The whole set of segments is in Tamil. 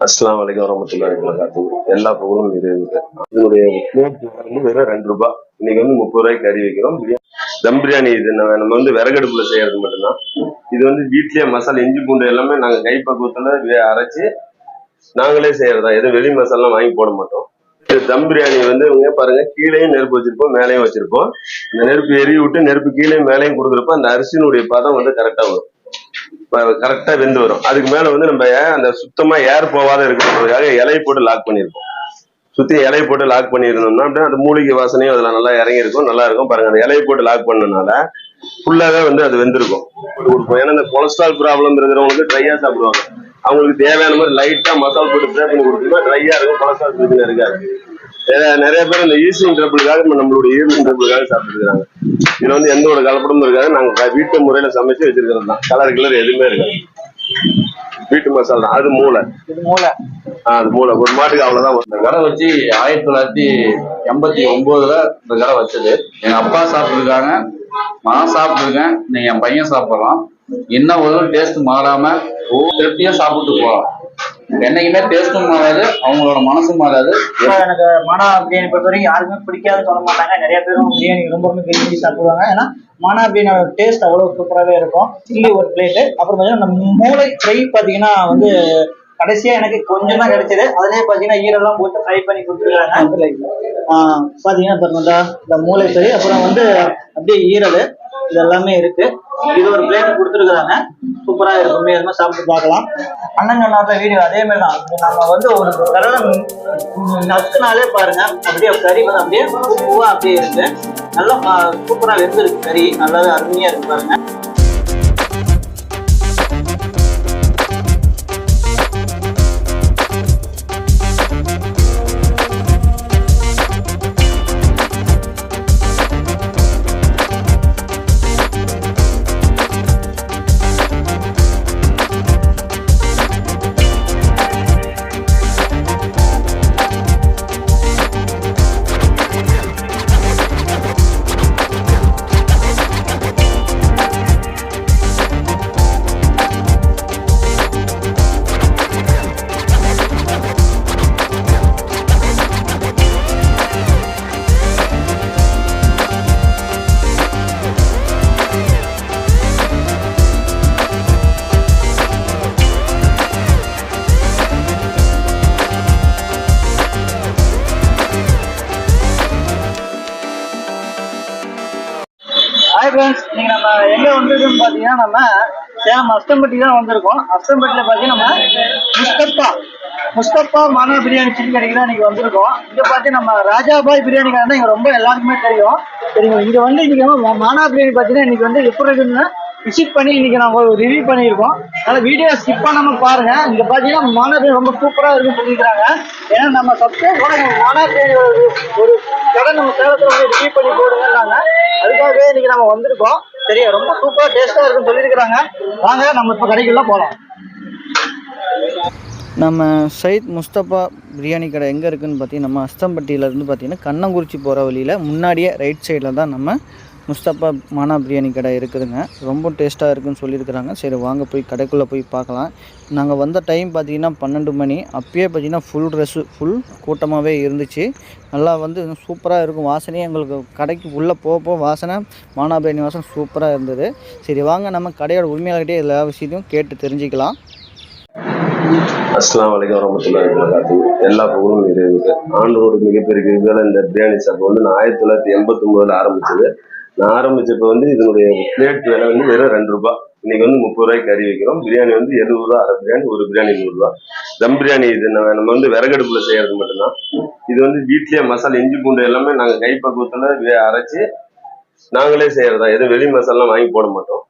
அஸ்லாம் வலைக்கம் வரமத்துல்லாஹி வரகாத்துஹு எல்லா புகழும் இது இதனுடைய வந்து வெறும் ரெண்டு ரூபாய் இன்னைக்கு வந்து முப்பது ரூபாய்க்கு கறி வைக்கிறோம். பிரியாணி தம் பிரியாணி இது நம்ம நம்ம வந்து விறகடுப்புல செய்யறது மட்டும்தான். இது வந்து வீட்லயே மசாலா இஞ்சி பூண்டு எல்லாமே நாங்க கைப்பக்குவத்துல வே- அரைச்சு நாங்களே செய்யறதா. எதுவும் வெளி மசாலா வாங்கி போட மாட்டோம். தம் பிரியாணி வந்து இவங்க பாருங்க கீழேயும் நெருப்பு வச்சிருப்போம் மேலேயும் வச்சிருப்போம். இந்த நெருப்பு எரிய விட்டு நெருப்பு கீழேயும் மேலேயும் கொடுக்குறப்ப அந்த அரிசியினுடைய பதம் வந்து கரெக்டா வரும். கரெக்டா வெந்து வரும். அதுக்கு மேல வந்து நம்ம அந்த சுத்தமா ஏர் போகாத இருக்கிறதுக்காக இலையை போட்டு லாக் பண்ணிருக்கோம் சுத்தி இலையை போட்டு லாக் பண்ணியிருந்தோம்னா அப்படின்னா அந்த மூலிகை வாசனையும் அதுல நல்லா இறங்கி இருக்கும் நல்லா இருக்கும். பாருங்க அந்த இலையை போட்டு லாக் பண்ணனால ஃபுல்லாவே வந்து அது வெந்திருக்கும். கொடுப்போம் ஏன்னா இந்த கொலஸ்ட்ரால் ப்ராப்ளம் இருக்கிறவங்களுக்கு ட்ரையா சாப்பிடுவாங்க. அவங்களுக்கு தேவையான மாதிரி லைட்டா மசாலா போட்டு ப்ரே பண்ணி கொடுத்தோம்னா ட்ரையா இருக்கும் கொலஸ்ட்ரால் பிரச்சனை இருக்காது. நிறைய- நிறைய பேர் இந்த ஈசிங் ட்ரபிளுக்காக நம்மளுடைய ஈவினிங் ட்ரபிளுக்காக சாப்பிட்டுருக்காங்க இதுல வந்து எந்த ஒரு கலப்படமும் இருக்காது. நாங்க வீட்டு முறையில சமைச்சு வச்சிருக்கிறது தான். கலர் கிளர் எதுவுமே இருக்காது. வீட்டு மசாலா தான். அது மூளை. இது மூளை. அது மூளை. ஒரு மாட்டுக்கு அவ்வளவுதான். இந்த கடை வச்சு ஆயிரத்தி தொள்ளாயிரத்தி எண்பத்தி ஒன்பதுல இந்த கடை வச்சது. எங்க அப்பா சாப்பிட்டுருக்காங்க. நான் சாப்பிட்டுருக்கேன். நீங்க என் பையன் சாப்பிடலாம். இன்னும் ஒரு டேஸ்ட் மாறாம ஒவ்வொரு திருப்தியா சாப்பிட்டு போகலாம். என்னைக்குமே டேஸ்ட்டும் மாறாது அவங்களோட மனசும் மாறாது. எனக்கு மானா பிரியாணி பொறுத்த வரைக்கும் யாருக்குமே பிடிக்காது சொல்ல மாட்டாங்க. நிறைய பேரும் பிரியாணி ரொம்ப ரொம்ப விரும்பி சாப்பிடுவாங்க. ஏன்னா மானா பிரியாணியோட டேஸ்ட் அவ்வளோ சூப்பராகவே இருக்கும். சில்லி ஒரு பிளேட்டு அப்புறம் பார்த்தீங்கன்னா இந்த மூளை ஃப்ரை பார்த்தீங்கன்னா வந்து கடைசியா எனக்கு கொஞ்சம் தான் கிடைச்சது. அதுலயே பாத்தீங்கன்னா ஈரெல்லாம் போட்டு ஃப்ரை பண்ணி கொடுத்துருக்காங்க. ஆஹ் பாத்தீங்கன்னா இந்த மூளை ஃப்ரை அப்புறம் வந்து அப்படியே ஈரல். இது எல்லாமே இருக்கு. இது ஒரு பிளேட் கொடுத்துருக்குறாங்க. சூப்பரா இருக்கும். அது மாதிரி சாப்பிட்டு பார்க்கலாம். அண்ணன் சொன்னார்ல வீடியோ அதே மாதிரி தான். நம்ம வந்து ஒரு கடலை நசுனாலே பாருங்க அப்படியே கறி வந்து அப்படியே பூவாக பூவா அப்படியே இருக்கு. நல்லா சூப்பரா வெந்திருக்கு கறி. நல்லாவே அருமையா இருக்கு பாருங்க. சேலம் அஸ்தம்பட்டி தான் வந்திருக்கோம். அஸ்தம்பட்டியில பார்த்தீங்கன்னா நம்ம முஸ்தப்பா முஸ்தப்பா மானா பிரியாணி சிக்கன் கடைக்கு தான் இன்னைக்கு வந்திருக்கோம். இங்கே பாத்தீங்கன்னா நம்ம ராஜாபாய் பிரியாணி கடை தான் இங்கே ரொம்ப எல்லாருக்குமே தெரியும். சரிங்க இங்கே வந்து இன்னைக்கு நம்ம மானா பிரியாணி பார்த்தீங்கன்னா இன்னைக்கு வந்து எப்படி இருக்குன்னு விசிட் பண்ணி இன்னைக்கு நாங்க ஒரு ரிவ்யூ பண்ணியிருக்கோம். அதனால் வீடியோ ஸ்கிப் பண்ணாம பாருங்க. இங்க பாத்தீங்கன்னா மாணவர்கள் ரொம்ப சூப்பரா இருக்குன்னு சொல்லியிருக்காங்க ஏன்னா நம்ம சப்ஸ்கிரைப் கூட ஒரு- ஒரு கடை நம்ம சேலத்தில் வந்து ரிவ்யூ பண்ணி போடுங்கன்னாங்க. அதுக்காகவே இன்னைக்கு நம்ம வந்திருக்கோம். சரியா ரொம்ப சூப்பரா டேஸ்டா இருக்குன்னு சொல்லியிருக்கிறாங்க. வாங்க நம்ம இப்போ கடைக்குள்ள போலாம். நம்ம சயித் முஸ்தபா பிரியாணி கடை எங்கே இருக்குதுன்னு பார்த்தீங்கன்னா நம்ம அஸ்தம்பட்டியிலேருந்து பார்த்தீங்கன்னா கண்ணங்குறிச்சி போகிற வழியில் முன்னாடியே ரைட் சைடில் தான் நம்ம முஸ்தபா மானா பிரியாணி கடை இருக்குதுங்க. ரொம்ப டேஸ்ட்டாக இருக்குன்னு சொல்லியிருக்கிறாங்க. சரி வாங்க போய் கடைக்குள்ளே போய் பார்க்கலாம். நாங்கள் வந்த டைம் பார்த்தீங்கன்னா பன்னெண்டு மணி. அப்பயே பார்த்தீங்கன்னா ஃபுல் ட்ரெஸ்ஸு ஃபுல் கூட்டமாகவே இருந்துச்சு. நல்லா வந்து சூப்பராக இருக்கும். வாசனையே எங்களுக்கு கடைக்கு உள்ளே போக போக வாசனை மானா பிரியாணி வாசனை சூப்பராக இருந்தது. சரி வாங்க நம்ம கடையோட உரிமையாளர்கிட்டே எல்லா விஷயத்தையும் கேட்டு தெரிஞ்சுக்கலாம். அஸ்லாம் வலைக்கம் வரமத்துல்லாஹி வரகாத்து எல்லா புகழும் இது ஆண்டோட மிகப்பெரிய இந்த பிரியாணி ஷாப் வந்து நான் ஆயிரத்தி தொள்ளாயிரத்தி எண்பத்தி ஒன்பதுல ஆரம்பிச்சது. நான் ஆரம்பிச்சப்ப வந்து இதனுடைய பிளேட் விலை வந்து வெறும் ரெண்டு ரூபாய் இன்னைக்கு வந்து முப்பது ரூபாய்க்கு கறி வைக்கிறோம். பிரியாணி வந்து எழுபது ரூபா அரை பிரியாணி ஒரு பிரியாணி நூறுரூவா தம் பிரியாணி இது நம்ம நம்ம வந்து விறகடுப்புல செய்யறது மட்டும்தான். இது வந்து வீட்லயே மசாலா இஞ்சி பூண்டு எல்லாமே நாங்க கைப்பக்குவத்துல வே- அரைச்சு நாங்களே செய்யறதா. எதுவும் வெளி மசாலாம் வாங்கி போட மாட்டோம்.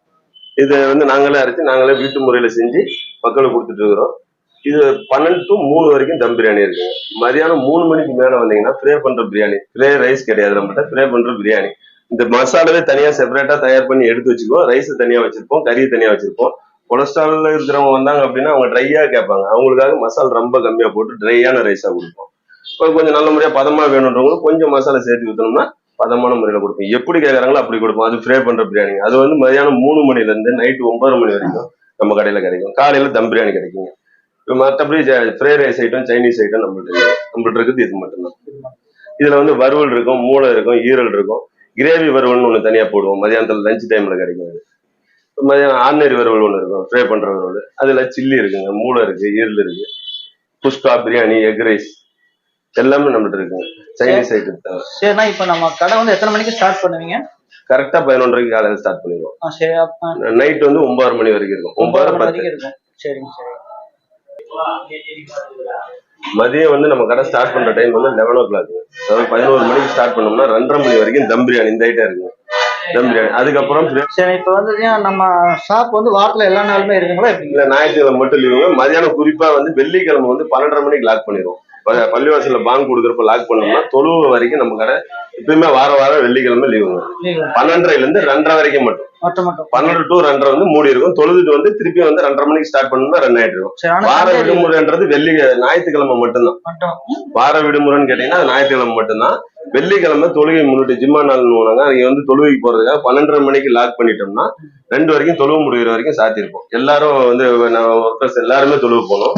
இதை வந்து நாங்களே அரைச்சு நாங்களே வீட்டு முறையில செஞ்சு மக்களுக்கு கொடுத்துட்டு இருக்கிறோம். இது பன்னெண்டு டு மூணு வரைக்கும் தம் பிரியாணி இருக்குங்க. மதியானம் மூணு மணிக்கு மேல வந்தீங்கன்னா ஃப்ரே பண்ற பிரியாணி ஃப்ரே ரைஸ் கிடையாது நம்மகிட்ட. ஃப்ரே பண்ற பிரியாணி. இந்த மசாலாவே தனியா செப்பரேட்டா தயார் பண்ணி எடுத்து வச்சுக்குவோம். ரைஸ் தனியா வச்சிருப்போம் கறி தனியா வச்சிருப்போம். கொலஸ்ட்ரால்ல இருக்கிறவங்க வந்தாங்க அப்படின்னா அவங்க ட்ரையா கேட்பாங்க. அவங்களுக்காக மசாலா ரொம்ப கம்மியா போட்டு ட்ரையான ரைஸா கொடுப்போம். இப்போ கொஞ்சம் நல்ல முறையா பதமா வேணுன்றவங்களுக்கு கொஞ்சம் மசாலா சேர்த்து ஊத்தணும்னா பதமான முறையில கொடுப்போம். எப்படி கேட்கறாங்களோ அப்படி கொடுப்போம். அது ஃப்ரே பண்ற பிரியாணி. அது வந்து மதியானம் மூணு மணில இருந்து நைட்டு ஒன்பது மணி வரைக்கும் நம்ம கடையில கிடைக்கும். காலையில தம் பிரியாணி கிடைக்குங்க. இப்போ மற்றபடி fried rice item Chinese item நம்மள்ட்ட நம்மள்ட்ட இருக்குது இது மட்டும்தான். இதுல வந்து வறுவல் இருக்கும் மூளை இருக்கும் ஈரல் இருக்கும். கிரேவி வறுவல்னு ஒன்று தனியா போடுவோம். மதியானத்துல லஞ்ச் டைம்ல கிடைக்கும் அது இப்ப மதியானம் ஆர்டினரி வறுவல் ஒன்று இருக்கும். ஃப்ரை பண்ற வறுவல் அதுல சில்லி இருக்குங்க. மூளை இருக்கு. ஈரல் இருக்கு. குஸ்கா பிரியாணி எக் ரைஸ் எல்லாமே நம்மள்ட்ட இருக்குங்க சைனீஸ் ஐட்டம் தவிர சரிண்ணா இப்போ நம்ம கடை வந்து எத்தனை மணிக்கு ஸ்டார்ட் பண்ணுவீங்க? கரெக்டா பதினொன்றரைக்கு காலையில ஸ்டார்ட் பண்ணிடுவோம். ஆ சரி அப்ப நைட் வந்து ஒன்பது மணி வரைக்கும் இருக்கும். ஒன்பது மணி வரைக்கும் இருக்கும். சரிங்க சரி மதியம் வந்து நம்ம கடை ஸ்டார்ட் பண்ற டைம் வந்து லெவன் ஓ கிளாக் அதாவது பதினோரு மணிக்கு ஸ்டார்ட் பண்ணோம்னா ரெண்டரை மணி வரைக்கும் தம் பிரியாணி இந்த ஐட்டம் இருக்குங்க தம் பிரியாணி. அதுக்கப்புறம் சரி இப்போ வந்து நம்ம ஷாப் வந்து வாரத்துல எல்லா நாளுமே இருக்குங்களா இல்ல ஞாயிற்றுக்கிழமை மட்டும் லீவுங்க மதியானம் குறிப்பா வந்து வெள்ளிக்கிழமை வந்து பன்னெண்டரை மணிக்கு லாக் பண்ணிடுவோம். பள்ளிவாசல்ல பாங்க் கொடுக்குறப்ப லாக் பண்ணோம்னா தொழுவு வரைக்கும் நம்ம கடை எப்பயுமே வார வாரம் வெள்ளிக்கிழமை லீவுங்க இல்லைங்களா? பன்னெண்டரைல இருந்து ரெண்டரை வரைக்கும் மட்டும். பன்னெண்டு டு ரெண்டரை வந்து மூடி இருக்கும் தொழுதுட்டு வந்து திருப்பி வந்து ரெண்டரை மணிக்கு ஸ்டார்ட் பண்ணோம்னா ரன் ஆயிட்டு இருக்கும் வார விடுமுறைன்றது வெள்ளி ஞாயிற்றுக்கிழமை மட்டும்தான். மட்டும். வார விடுமுறைன்னு கேட்டீங்கன்னா ஞாயிற்றுக்கிழமை மட்டும்தான். வெள்ளிக்கிழமை தொழுகை முன்னிட்டு ஜிம்மா நாள்னு போனாங்க அங்க வந்து தொழுகைக்கு போறதுக்காக பன்னெண்டரை மணிக்கு லாக் பண்ணிட்டோம்னா ரெண்டு வரைக்கும் தொழுவு முடிகிற வரைக்கும் சாத்திருப்போம் எல்லாரும் வந்து ஒர்க்கர்ஸ் எல்லாருமே தொழுவு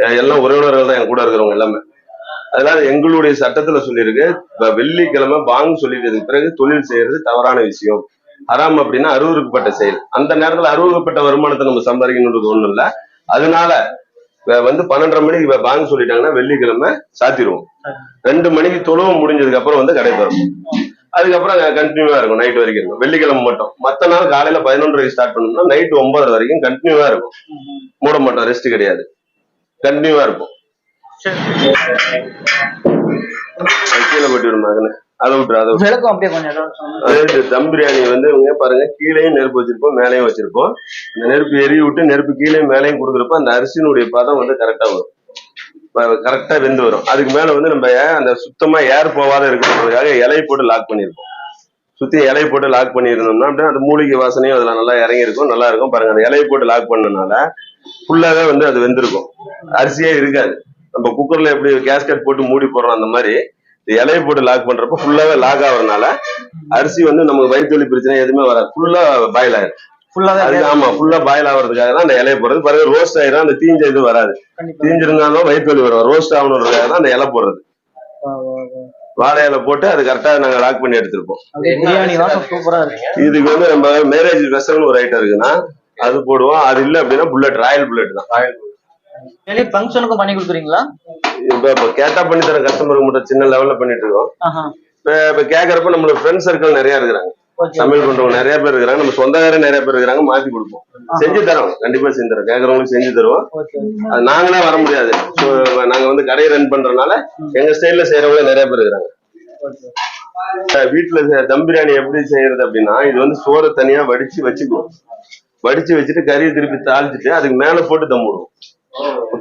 அஹ் எல்லாம் உறவினர்கள் தான் என் கூட இருக்கிறவங்க எல்லாமே. அதனால எங்களுடைய சட்டத்துல சொல்லியிருக்கு வெள்ளிக்கிழமை பாங்கு சொல்லிட்டதுக்கு பிறகு தொழில் செய்யறது தவறான விஷயம். ஹராம் அப்படின்னா அருவருக்கப்பட்ட செயல். அந்த நேரத்துல அருவருக்கப்பட்ட வருமானத்தை நம்ம சம்பாதிக்கணுன்றது ஒண்ணும் இல்ல. அதனால வந்து பன்னெண்டரை மணிக்கு இப்ப பாங்கு சொல்லிட்டாங்கன்னா வெள்ளிக்கிழமை சாத்திருவோம். ரெண்டு மணிக்கு தொழுவு முடிஞ்சதுக்கு அப்புறம் வந்து கடை திறப்போம் அதுக்கப்புறம் கண்டினியூவா இருக்கும் நைட் வரைக்கும் இருக்கும். வெள்ளிக்கிழமை மட்டும். மத்த நாள் காலையில பதினொன்றரைக்கு ஸ்டார்ட் பண்ணோம்னா நைட் ஒன்பது வரைக்கும் கண்டினியூவா இருக்கும். மூட மாட்டோம் ரெஸ்ட் கிடையாது. கண்டினியூவா இருக்கும் கீழே போட்டு விடும் மகனு அதை விட்டுரு அதை. விளக்கம் அப்படியே கொஞ்சம் தம் பிரியாணி வந்து இவங்க பாருங்க கீழேயும் நெருப்பு வச்சிருப்போம் மேலேயும் வச்சிருப்போம். இந்த நெருப்பு எரிய விட்டு நெருப்பு கீழேயும் மேலேயும் கொடுக்குறப்ப அந்த அரிசியினுடைய பதம் வந்து கரெக்டா வரும். கரெக்டா வெந்து வரும். அதுக்கு மேல வந்து நம்ம அந்த சுத்தமா ஏர் போகாத இருக்கிறதுக்காக இலை போட்டு லாக் பண்ணிருப்போம். சுத்தி இலை போட்டு லாக் பண்ணியிருந்தோம்னா அப்படியே அந்த மூலிகை வாசனையும் அதுல நல்லா இறங்கி இருக்கும் நல்லா இருக்கும். பாருங்க அந்த இலையை போட்டு லாக் பண்ணனால ஃபுல்லாவே வந்து அது வெந்திருக்கும். அரிசியே இருக்காது. நம்ம குக்கர்ல எப்படி கேஸ்கட் போட்டு மூடி போடுறோம் அந்த மாதிரி இலையை போட்டு லாக் பண்றப்ப ஃபுல்லாவே லாக் ஆகுறதுனால அரிசி வந்து நமக்கு வயிற்று வலி பிரச்சனை எதுவுமே வராது. ஃபுல்லா பாயில் ஆயிரும். ஆமா ஃபுல்லா பாயில் ஆகுறதுக்காக தான் அந்த இலையை போடுறது. பாருங்க ரோஸ்ட் ஆயிரும் அந்த தீஞ்ச இது வராது. தீஞ்சிருந்தாலும் வயிற்று வலி வரும். ரோஸ்ட் ஆகணுன்றதுக்காக தான் அந்த இலை போடுறது. வாழை இலை போட்டு அது கரெக்டா நாங்க லாக் பண்ணி எடுத்திருப்போம். இதுக்கு வந்து நம்ம மேரேஜ் ஸ்பெஷல்னு ஒரு ஐட்டம் இருக்குன்னா அது போடுவோம். அது இல்ல அப்படின்னா புல்லட் ராயல் புல்லட் தான். வெளியே ஃபங்க்ஷனுக்கும் பண்ணி கொடுக்குறீங்களா? இப்ப இப்ப கேட்டா பண்ணி தர கஸ்டமருக்கு மட்டும் சின்ன லெவல்ல பண்ணிட்டு இருக்கோம். இப்ப கேக்குறப்ப நம்மளுக்கு ஃப்ரெண்ட் சர்க்கிள் நிறைய இருக்கிறாங்க. சமையல் பண்றவங்க நிறைய பேர் இருக்கிறாங்க. நம்ம சொந்தக்காரர் நிறைய பேர் இருக்கிறாங்க. மாத்தி கொடுப்போம். செஞ்சு தரோம். கண்டிப்பா செஞ்சு தரோம். கேக்குறவங்களுக்கு செஞ்சு தருவோம். அது நாங்களே வர முடியாது. நாங்க வந்து கடையை ரன் பண்றதுனால எங்க ஸ்டைல்ல செய்யறவங்க நிறைய பேர் இருக்கிறாங்க. வீட்டுல தம் பிரியாணி எப்படி செய்யறது அப்படின்னா இது வந்து சோறை தனியா வடிச்சு வச்சுக்குவோம். வடிச்சு வச்சுட்டு கறியை திருப்பி தாளிச்சிட்டு அதுக்கு மேல போட்டு தம் விடுவோம்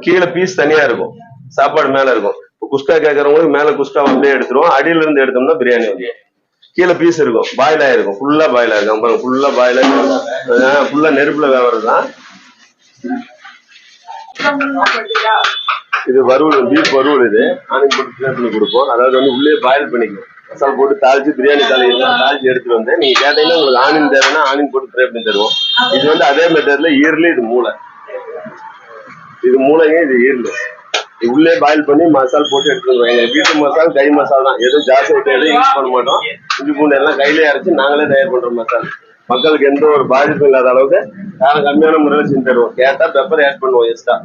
கீழே பீஸ் தனியா இருக்கும். சாப்பாடு மேல இருக்கும். இப்போ குஸ்கா கேட்கறவங்களுக்கு மேல குஸ்கா அப்படியே எடுத்துருவோம். அடியில இருந்து எடுத்தோம்னா பிரியாணி வந்து. கீழே பீஸ் இருக்கும். பாயில் ஆயிருக்கும். ஃபுல்லா பாயில் ஆயிருக்கும். பாருங்க ஃபுல்லா பாயில் ஃபுல்லா நெருப்புல வேவறது தான் இது வறுவல் பீஃப் வறுவல் இது. ஆனியன் போட்டு ஃப்ரை பண்ணி கொடுப்போம். அதாவது வந்து உள்ளே பாயில் பண்ணிக்கணும். மசாலா போட்டு தாளிச்சு பிரியாணி தாளிக்கலாம் தாளிச்சு எடுத்துட்டு வந்து நீங்க கேட்டீங்கன்னா உங்களுக்கு ஆனியன் தேவைன்னா ஆனியன் போட்டு ஃப்ரை பண்ணி தருவோம். இது வந்து அதே மெத்தட்ல இயர்லி இது மூளை. இது மூளைங்க இது ஈரல். இது உள்ளே பாயில் பண்ணி மசால் போட்டு எடுத்துட்டு எங்க வீட்டு மசால் கை மசால் தான். எதுவும் ஜாஸ்தி ஐட்டம் எதுவும் யூஸ் பண்ண மாட்டோம். இஞ்சி பூண்டு எல்லாம் கையிலே அரைச்சு நாங்களே தயார் பண்றோம் மசால் மக்களுக்கு எந்த ஒரு பாதிப்பும் இல்லாத அளவுக்கு காரம் கம்மியான முறையில் செஞ்சு தருவோம். கேட்டா பெப்பர் ஆட் பண்ணுவோம் எக்ஸ்ட்ரா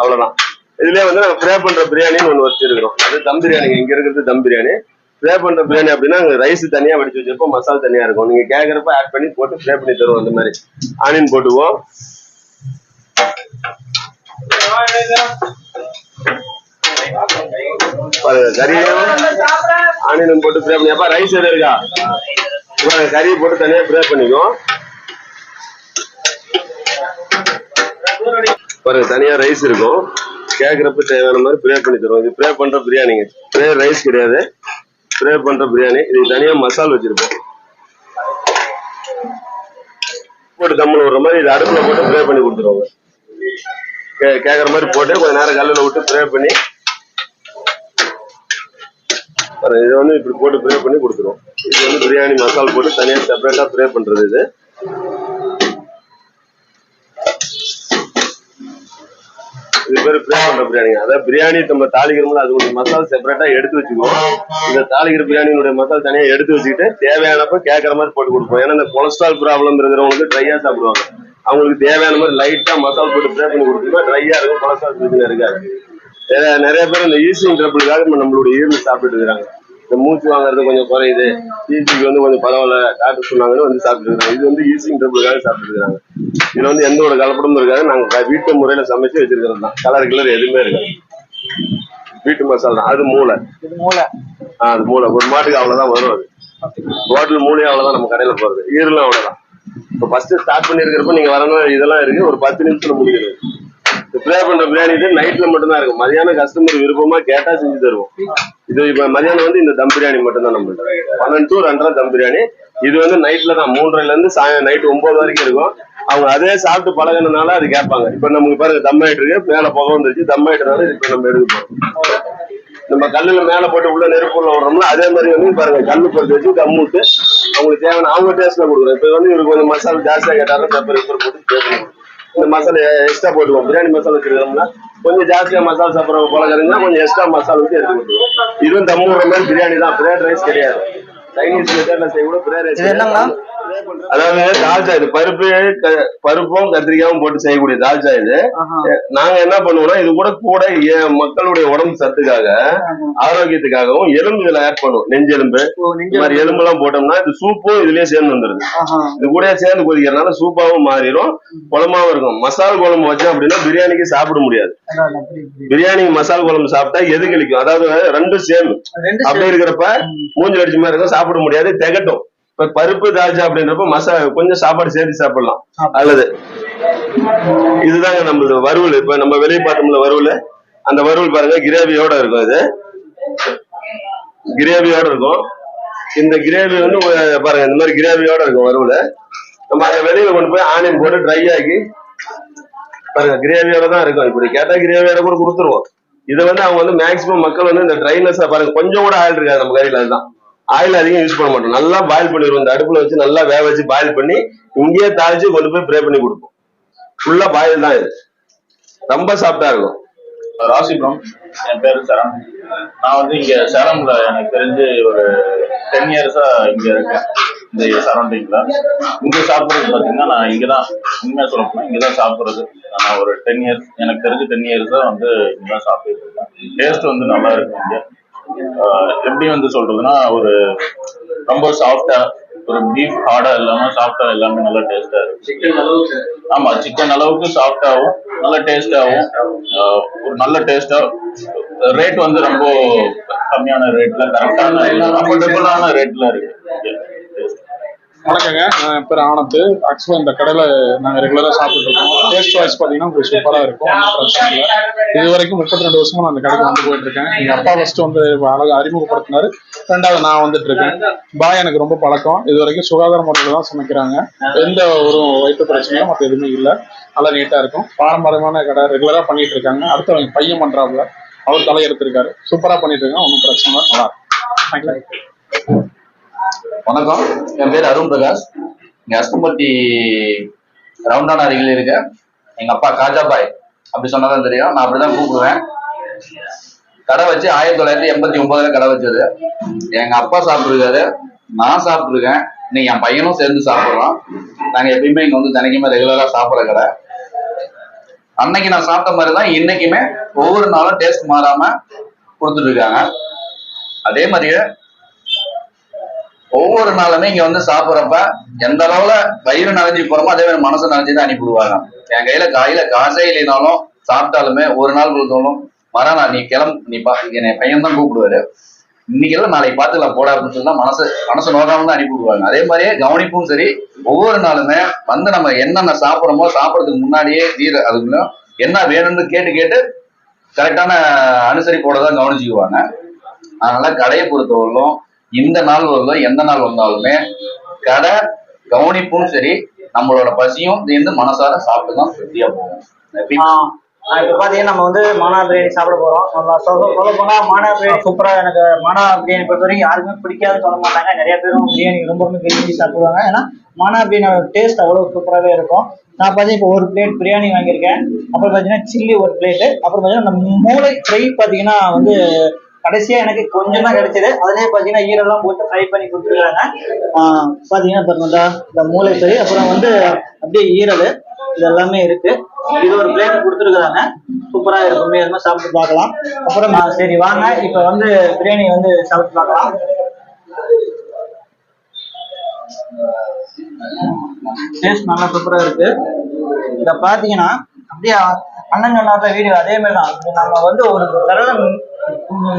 அவ்வளவுதான். இதுலயே வந்து நாங்க ப்ரே பண்ற பிரியாணின்னு ஒன்று வச்சிருக்கிறோம். அது தம் பிரியாணி. இங்க இருக்கிறது தம் பிரியாணி. ப்ரே பண்ற பிரியாணி அப்படின்னா ரைஸ் தனியா வடிச்சு வச்சிருப்போம். மசாலா தனியா இருக்கும். நீங்க கேக்குறப்ப ஆட் பண்ணி போட்டு ப்ரே பண்ணி தருவோம். அந்த மாதிரி. ஆனியன் போட்டுவோம். ஆனியன் போட்டு ஃப்ரை பண்ணியாப்பா ரைஸ் எது இருக்கா? கறியை போட்டு தனியா ஃப்ரை பண்ணிக்குவோம் பாருங்க தனியா ரைஸ் இருக்கும். கேட்குறப்ப தேவையான மாதிரி ப்ரே பண்ணி தருவோம். இது ப்ரே பண்ற பிரியாணிங்க ப்ரே ரைஸ் கிடையாது. ப்ரே பண்ற பிரியாணி. இது தனியா மசால் வச்சிருப்போம். போட்டு தம்முல விடுற மாதிரி இது அடுப்புல போட்டு ப்ரே பண்ணி கொடுத்துருவாங்க கே- கேக்குற மாதிரி போட்டு கொஞ்ச நேரம் கல்லுல விட்டு ப்ரே பண்ணி இது வந்து இப்படி போட்டு ப்ரே பண்ணி கொடுத்துருவோம். இது வந்து பிரியாணி மசால் போட்டு தனியா செப்பரேட்டா ப்ரே பண்றது இது. இது பேர் ப்ரே பண்ற பிரியாணி அதாவது பிரியாணி நம்ம தாளிக்கிறோம்ல அது ஒரு மசாலா செப்பரேட்டா எடுத்து வச்சுக்குவோம். இந்த தாளிக்கிற பிரியாணியினுடைய மசாலா தனியா எடுத்து வச்சுக்கிட்டு தேவையானப்ப கேட்கற மாதிரி போட்டு கொடுப்போம். ஏன்னா இந்த கொலஸ்ட்ரால் ப்ராப்ளம் இருக்கிறவங்களுக்கு ட்ரையா சாப்பிடுவாங்க. அவங்களுக்கு தேவையான மாதிரி லைட்டா மசாலா போட்டு ப்ரே பண்ணி கொடுத்தோம்னா ட்ரையா இருக்கும் கொலஸ்ட்ரால் பிரச்சனை இருக்காது. நிறைய- நிறைய பேர் இந்த ஈஸிங் ட்ரபிளுக்காக நம்ம நம்மளுடைய ஈரல் சாப்பிட்டுட்டு இருக்காங்க. இந்த மூச்சு வாங்குறது கொஞ்சம் குறையுது. ஈஸிக்கு வந்து கொஞ்சம் பரவாயில்ல டாக்டர் சொன்னாங்கன்னு வந்து சாப்பிட்டு இருக்காங்க. இது வந்து ஈஸிங் ட்ரபிளுக்காக சாப்பிட்டு இருக்காங்க. இதுல வந்து எந்த ஒரு கலப்படமும் இருக்காது. நாங்க வீட்டு முறையில சமைச்சு வச்சிருக்கிறது தான். கலர் கிளர் எதுவுமே இருக்காது. வீட்டு மசாலா தான். அது மூளை. இது மூளை. அது மூளை. ஒரு மாட்டுக்கு அவ்வளவுதான் வரும் அது. ஹோட்டல் மூலையும் அவ்வளவுதான் நம்ம கடையில போறது. ஈரலும் அவ்வளவுதான். இப்போ ஃபர்ஸ்ட் ஸ்டார்ட் பண்ணிருக்கிறப்ப நீங்க வரணும் இதெல்லாம் இருக்கு. ஒரு பத்து நிமிஷத்துல முடிக்கிறது ப்ளே பண்ற பிரியாணி நைட்ல மட்டும்தான் இருக்கும். மதியானம் கஸ்டமர் விருப்பமா கேட்டா செஞ்சு தருவோம். இது இப்ப மதியானம் வந்து இந்த தம் பிரியாணி மட்டும்தான் நம்ம பன்னெண்டு டு ரெண்டரை தம் பிரியாணி. இது வந்து நைட்ல தான். மூன்றரைல இருந்து சாயம் நைட் ஒன்பது வரைக்கும் இருக்கும். அவங்க அதே சாப்பிட்டு பழகினால அது கேட்பாங்க. இப்ப நமக்கு பாருங்க தம் ஆயிட்டு இருக்கு. மேல புகை வந்துருச்சு. தம் ஆயிட்டனால இப்ப நம்ம எடுக்க போறோம். நம்ம கல்லுல மேல போட்டு உள்ள நெருப்புல விடுறோம்ல அதே மாதிரி வந்து பாருங்க கல்லு பொறுத்து வச்சு தம் விட்டு அவங்களுக்கு தேவையான அவங்க டேஸ்ட்ல கொடுக்குறோம் இப்ப வந்து இவருக்கு கொஞ்சம் மசாலா ஜாஸ்தியா கேட்டாலும் பெப்பர் பெப்பர் போட்டு சேர்க்கணும் இந்த மசாலா எக்ஸ்ட்ரா போட்டுவோம் பிரியாணி மசாலா வச்சிருக்கோம்னா கொஞ்சம் ஜாஸ்தியா மசாலா சாப்பிட்றவங்க பழகிறீங்கன்னா கொஞ்சம் எக்ஸ்ட்ரா மசாலா ஊற்றி எடுத்து கொடுத்துருவோம். இதுவும் தம் விடுற மாதிரி பிரியாணி தான். பிரியாணி ரைஸ் கிடையாது. சைனீஸ் மெத்தட்ல செய்ய கூட பிரியாணி ரைஸ்? அதாவது தால்ச்சா இது பருப்பு பருப்பும் கத்திரிக்காயும் போட்டு செய்யக்கூடிய தால்ச்சா இது. நாங்க என்ன பண்ணுவோம்னா இது கூட கூட மக்களுடைய உடம்பு சத்துக்காக ஆரோக்கியத்துக்காகவும் எலும்பு இதுல ஆட் பண்ணுவோம். நெஞ்செலும்பு. இந்த மாதிரி எலும்பு எல்லாம் போட்டோம்னா இது சூப்பும் இதுலயே சேர்ந்து வந்துருது. இது கூட சேர்ந்து கொதிக்கிறதுனால சூப்பாவும் மாறிடும் குழம்பாவும் இருக்கும். மசால் குழம்பு வச்சோம் அப்படின்னா பிரியாணிக்கு சாப்பிட முடியாது. பிரியாணி மசால் குழம்பு சாப்பிட்டா எது கழிக்கும்? அதாவது ரெண்டும் சேம் அப்படி இருக்கிறப்ப மூஞ்சில் அடிச்ச மாதிரி இருக்கும் சாப்பிட முடியாது திகட்டும். இப்ப பருப்பு தால்ச்சா அப்படின்றப்ப மசா கொஞ்சம் சாப்பாடு சேர்த்து சாப்பிடலாம். அல்லது இதுதாங்க நம்மளது வறுவல். இப்ப நம்ம வெளியே பார்த்தோம்ல வறுவல். அந்த வறுவல் பாருங்க கிரேவியோட இருக்கும் இது கிரேவியோட இருக்கும். இந்த கிரேவி வந்து பாருங்க இந்த மாதிரி கிரேவியோட இருக்கும் வறுவல். நம்ம அதை வெளியில கொண்டு போய் ஆனியன் போட்டு ட்ரை ஆக்கி பாருங்க கிரேவியோட தான் இருக்கும். இப்படி கேட்டா கிரேவியோட கூட கொடுத்துருவோம். இதை வந்து அவங்க வந்து மேக்சிமம் மக்கள் வந்து இந்த ட்ரைனஸ் பாருங்க கொஞ்சம் கூட ஆயில் இருக்காது நம்ம கறியில அதுதான். ஆயில் அதிகம் யூஸ் பண்ண மாட்டோம். நல்லா பாயில் பண்ணிடுவோம். இந்த அடுப்புல வச்சு நல்லா வேக வச்சு பாயில் பண்ணி இங்கேயே தாளிச்சு கொண்டு போய் ப்ரே பண்ணி கொடுப்போம். ஃபுல்லா பாயில் தான் இது. ரொம்ப சாஃப்டா இருக்கும். ராசிபுரம் என் பேரு சரண். நான் வந்து இங்க சேலம்ல எனக்கு தெரிஞ்சு ஒரு டென் இயர்ஸா இங்க இருக்கேன். இந்த சரௌண்டிங்ல இங்க சாப்பிடுறது பாத்தீங்கன்னா நான் இங்கதான் உண்மையா சொல்ல போனா இங்கதான் சாப்பிடுறது. நான் ஒரு டென் இயர்ஸ் எனக்கு தெரிஞ்சு டென் இயர்ஸா வந்து இங்கதான் சாப்பிட்டு இருக்கேன். டேஸ்ட் வந்து நல்லா இருக்கு இங்க. எப்படி வந்து சொல்றதுன்னா ஒரு ரொம்ப சாஃப்டா ஒரு பீஃப் ஹார்டா இல்லாம சாஃப்டா எல்லாமே நல்லா டேஸ்டா இருக்கு ஆமா சிக்கன் அளவுக்கு சாஃப்டாவும் நல்ல டேஸ்டாவும் ஒரு நல்ல டேஸ்டா ரேட் வந்து ரொம்ப கம்மியான ரேட்ல கரெக்டான அஃபோர்டபுளான ரேட்ல இருக்கு. வணக்கங்க. என் பேர் ஆனந்த். ஆக்சுவலாக இந்த கடையில் நாங்கள் ரெகுலராக சாப்பிட்டு இருக்கோம். டேஸ்ட் வாய்ஸ் பார்த்தீங்கன்னா உங்களுக்கு சூப்பராக இருக்கும். ஒன்றும் பிரச்சனை இல்லை. இது வரைக்கும் முப்பத்தி ரெண்டு வருஷமா நான் அந்த கடைக்கு வந்து போயிட்டு இருக்கேன் எங்கள் அப்பா ஃபர்ஸ்ட் வந்து அழகாக அறிமுகப்படுத்தினாரு. ரெண்டாவது நான் வந்துட்டு இருக்கேன் பாய் எனக்கு ரொம்ப பழக்கம். இது வரைக்கும் சுகாதார முறையில் தான் சமைக்கிறாங்க. எந்த ஒரு வயிற்று பிரச்சனையும் மற்ற எதுவுமே இல்லை. நல்லா நீட்டாக இருக்கும். பாரம்பரியமான கடை ரெகுலராக பண்ணிட்டு இருக்காங்க அடுத்து அவங்க பையன் பண்ணுறாப்புல அவர் தலையெடுத்திருக்காரு. சூப்பராக பண்ணிட்டு இருக்காங்க ஒன்றும் பிரச்சனை இல்லை. நல்லா இருக்கும் தேங்க்யூ வணக்கம். என் பேர் அருண் பிரகாஷ். இங்க அஸ்தம்பட்டி ரவுண்டான அருகில் இருக்க எங்க அப்பா காஜாபாய். அப்படி சொன்னதான் தெரியும். நான் அப்படிதான் கூப்பிடுவேன். கடை வச்சு ஆயிரத்தி தொள்ளாயிரத்தி எண்பத்தி ஒன்பதுல கடை வச்சது. எங்க அப்பா சாப்பிட்டுருக்காரு. நான் சாப்பிட்டுருக்கேன். இன்னைக்கு என் பையனும் சேர்ந்து சாப்பிடுறோம் நாங்க எப்பயுமே இங்க வந்து தினைக்குமே ரெகுலரா சாப்பிடுற கடை. அன்னைக்கு நான் சாப்பிட்ட மாதிரி தான் இன்னைக்குமே ஒவ்வொரு நாளும் டேஸ்ட் மாறாம கொடுத்துட்டு இருக்காங்க. அதே மாதிரியே ஒவ்வொரு நாளுமே இங்க வந்து சாப்பிடுறப்ப எந்த அளவுல வயிறு நிறைஞ்சு போறோமோ அதே மாதிரி மனசு நிறைஞ்சு தான் அனுப்பிவிடுவாங்க. என் கையில காயில காசே இல்லைனாலும் சாப்பிட்டாலுமே ஒரு நாள் கொடுத்தாலும் மரணா நீ கிளம்பு நீ பா என் பையன் தான் கூப்பிடுவாரு. இன்னைக்கு எல்லாம் நாளைக்கு பார்த்துக்கலாம் போடா அப்படின்னு சொல்லி தான் மனசு மனசு நோக்காம தான் அனுப்பி விடுவாங்க அதே மாதிரியே கவனிப்பும் சரி ஒவ்வொரு நாளுமே வந்து நம்ம என்னென்ன சாப்பிடுறோமோ சாப்பிட்றதுக்கு முன்னாடியே வீர அதுக்குள்ள என்ன வேணும்னு கேட்டு கேட்டு கரெக்டான அனுசரிப்போட தான் கவனிச்சுக்குவாங்க. அதனால கடையை பொறுத்தவரையிலும் இந்த நாள் வரலும் எந்த நாள் வந்தாலுமே கடை கவனிப்பும் சரி நம்மளோட பசியும் சேர்ந்து மனசார சாப்பிட்டு தான் திருப்தியா போகும். இப்போ பார்த்தீங்கன்னா இப்ப பாத்தீங்கன்னா நம்ம வந்து மானா பிரியாணி சாப்பிட போறோம். நம்ம சொல்ல சொல்ல போனா மானா பிரியாணி சூப்பரா எனக்கு மானா பிரியாணி பொறுத்த வரைக்கும் யாருக்குமே பிடிக்காதுன்னு சொல்ல மாட்டாங்க. நிறைய பேரும் பிரியாணி ரொம்ப ரொம்ப விரும்பி சாப்பிடுவாங்க. ஏன்னா மானா பிரியாணியோட டேஸ்ட் அவ்வளவு சூப்பராகவே இருக்கும். நான் பார்த்தீங்கன்னா இப்போ ஒரு பிளேட் பிரியாணி வாங்கியிருக்கேன். அப்புறம் பார்த்தீங்கன்னா சில்லி ஒரு பிளேட்டு அப்புறம் பார்த்தீங்கன்னா நம்ம மூளை ஃப்ரை பார்த்தீங்கன்னா வந்து கடைசியா எனக்கு கொஞ்சம் தான் கிடைச்சது. அதுலயே பாத்தீங்கன்னா ஈரெல்லாம் போட்டு ஃப்ரை பண்ணி கொடுத்துருக்காங்க. ஆஹ் பாத்தீங்கன்னா இந்த மூளை சரி அப்புறம் வந்து அப்படியே ஈரல். இது எல்லாமே இருக்கு. இது ஒரு பிளேட் கொடுத்துருக்காங்க. சூப்பரா இருக்கும். மாதிரி சாப்பிட்டு பார்க்கலாம். அப்புறம் சரி வாங்க. இப்ப வந்து பிரியாணி வந்து சாப்பிட்டு பார்க்கலாம். டேஸ்ட் நல்லா சூப்பரா இருக்கு. இத பாத்தீங்கன்னா அப்படியே அண்ணன் சொன்னாத வீடியோ அதே மாதிரி தான் நம்ம வந்து ஒரு விரல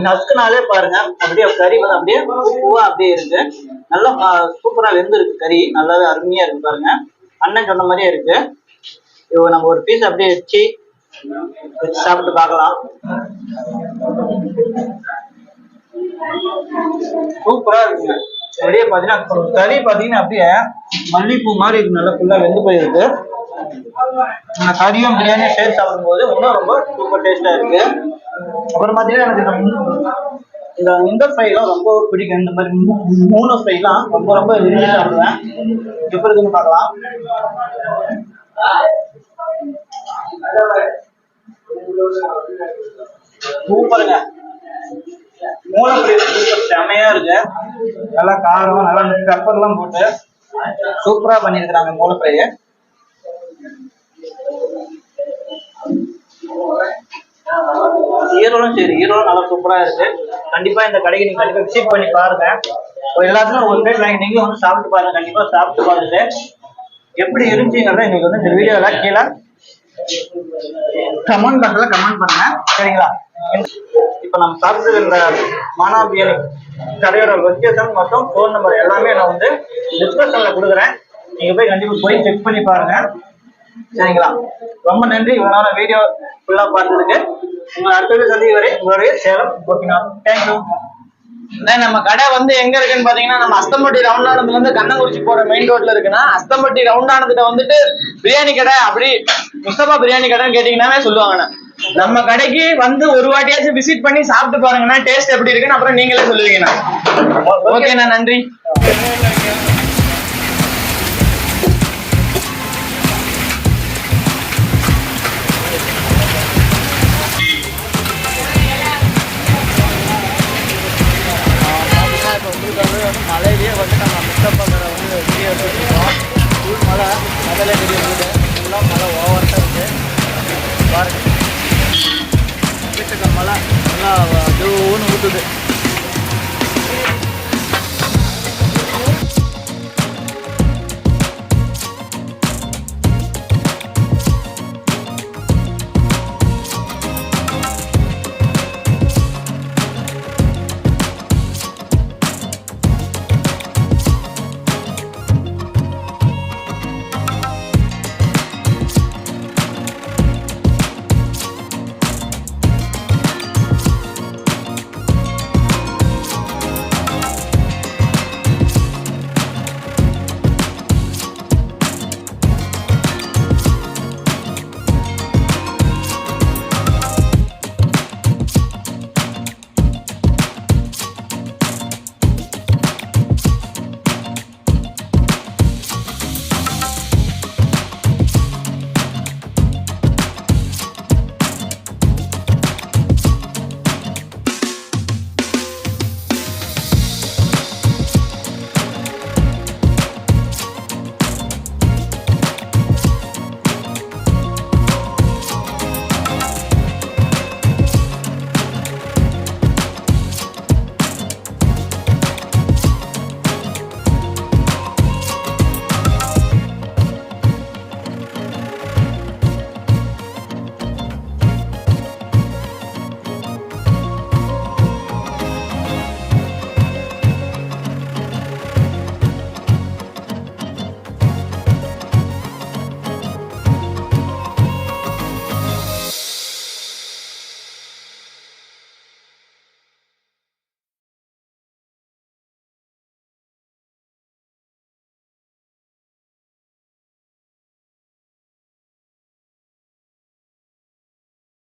நசுக்குனாலே பாருங்க. அப்படியே கறி வந்து அப்படியே பூவா அப்படியே இருக்கு. நல்லா சூப்பரா வெந்திருக்கு கறி. நல்லாவே அருமையா இருக்கு பாருங்க. அண்ணன் சொன்ன மாதிரியே இருக்கு. இப்போ நம்ம ஒரு பீஸ் அப்படியே வச்சு வச்சு சாப்பிட்டு பார்க்கலாம். சூப்பரா இருக்குங்க. அப்படியே பாத்தீங்கன்னா கறி பாத்தீங்கன்னா அப்படியே மல்லிப்பூ மாதிரி இருக்கு நல்லா ஃபுல்லா வெந்து போயிருக்கு. கறியும் பிரியாணியும் சேர்த்து சாப்பிடும்போது இன்னும் ரொம்ப சூப்பர் டேஸ்டா இருக்கு. அப்புறம் பார்த்தீங்கன்னா எனக்கு இந்த இந்த இந்த ஃப்ரைலாம் ரொம்ப பிடிக்கும். இந்த மாதிரி மூணு ஃப்ரைலாம் ரொம்ப ரொம்ப விரும்பி சாப்பிடுவேன். எப்படி இருக்குன்னு பார்க்கலாம். சூப்பருங்க மூணு ஃப்ரை சூப்பர் செமையா இருக்கு. நல்லா காரம் நல்லா பெப்பர்லாம் போட்டு சூப்பரா பண்ணியிருக்கிறாங்க மூணு ஃப்ரையை ஈரோடும் சரி ஈரோடும் நல்லா சூப்பரா இருக்கு. கண்டிப்பா இந்த கடைக்கு நீங்க கண்டிப்பா விசிட் பண்ணி பாருங்க. எல்லாத்துக்கும் ஒரு பிளேட் வாங்கி நீங்களும் வந்து சாப்பிட்டு பாருங்க கண்டிப்பா சாப்பிட்டு பாருங்க. எப்படி இருந்துச்சுங்கிறத இன்னைக்கு வந்து இந்த வீடியோல கீழே கமெண்ட் பண்றதுல கமெண்ட் பண்ணுங்க. சரிங்களா? இப்ப நம்ம சாப்பிட்டு இந்த மானா பிரியாணி கடையோட லொக்கேஷன் மற்றும் ஃபோன் நம்பர் எல்லாமே நான் வந்து டிஸ்கிரிப்ஷன்ல கொடுக்குறேன். நீங்க போய் கண்டிப்பா போய் செக் பண்ணி பாருங்க. சரிங்களா? ரொம்ப நன்றி. இவனால வீடியோ ஃபுல்லா பார்த்ததுக்கு. உங்களை அடுத்த வீடியோ சந்திக்க வரை உங்களுடைய சேலம் கோபிநாத். தேங்க்யூ நம்ம கடை வந்து எங்க இருக்குன்னு பாத்தீங்கன்னா நம்ம அஸ்தம்பட்டி ரவுண்டானதுல இருந்து கண்ணங்குறிச்சி போற மெயின் ரோட்ல இருக்குன்னா அஸ்தம்பட்டி ரவுண்டானதுல வந்துட்டு பிரியாணி கடை அப்படி முஸ்தபா பிரியாணி கடைன்னு கேட்டீங்கன்னாவே சொல்லுவாங்கண்ணா நம்ம கடைக்கு வந்து ஒரு வாட்டியாச்சும் விசிட் பண்ணி சாப்பிட்டு பாருங்கண்ணா டேஸ்ட் எப்படி இருக்குன்னு அப்புறம் நீங்களே சொல்லுவீங்கண்ணா. ஓகேண்ணா நன்றி. வந்து மலையிலேயே வந்து நம்ம முஸ்தப்பா கடை வந்து வீடியோ எடுத்துருக்கோம் ஃபுல் மலை மழையில பெரிய வீடு. எல்லாம் மலை ஓவர்ட்டாக இருக்குது பாருங்கள் மலை நல்லா ஜூன்னு ஊற்றுது